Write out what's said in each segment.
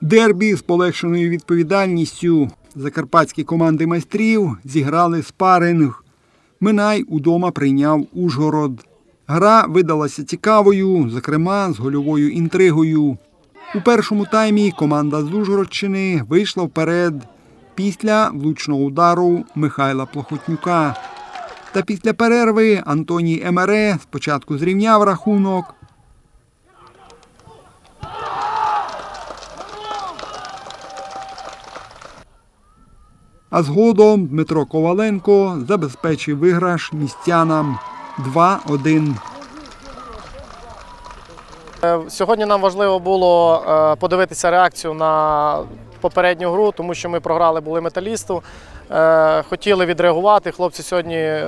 Дербі з полегшеною відповідальністю. Закарпатські команди майстрів зіграли спаринг. Минай удома прийняв Ужгород. Гра видалася цікавою, зокрема з гольовою інтригою. У першому таймі команда з Ужгородщини вийшла вперед після влучного удару Михайла Плохотнюка. Та після перерви Антоній Емере спочатку зрівняв рахунок, а згодом Дмитро Коваленко забезпечив виграш містянам 2-1. Е, Сьогодні нам важливо було е, подивитися реакцію на попередню гру, тому що ми програли були металісту. Е, Хотіли відреагувати. Хлопці сьогодні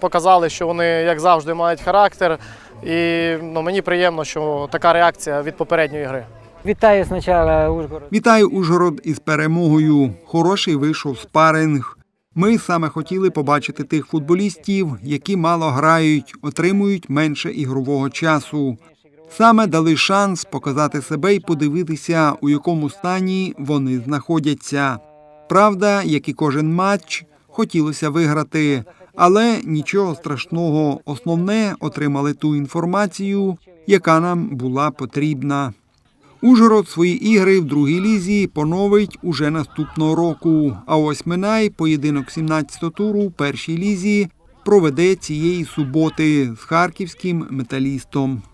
показали, що вони, як завжди, мають характер. І ну, мені приємно, що така реакція від попередньої гри. Вітаю спочатку Ужгород. Вітаю Ужгород із перемогою. Хороший вийшов спаринг. Ми саме хотіли побачити тих футболістів, які мало грають, отримують менше ігрового часу. Саме дали шанс показати себе і подивитися, у якому стані вони знаходяться. Правда, як і кожен матч, хотілося виграти, але нічого страшного. Основне отримали ту інформацію, яка нам була потрібна. Ужгород свої ігри в другій лізі поновить уже наступного року. А ось Минай поєдинок 17-го туру в першій лізі проведе цієї суботи з харківським металістом.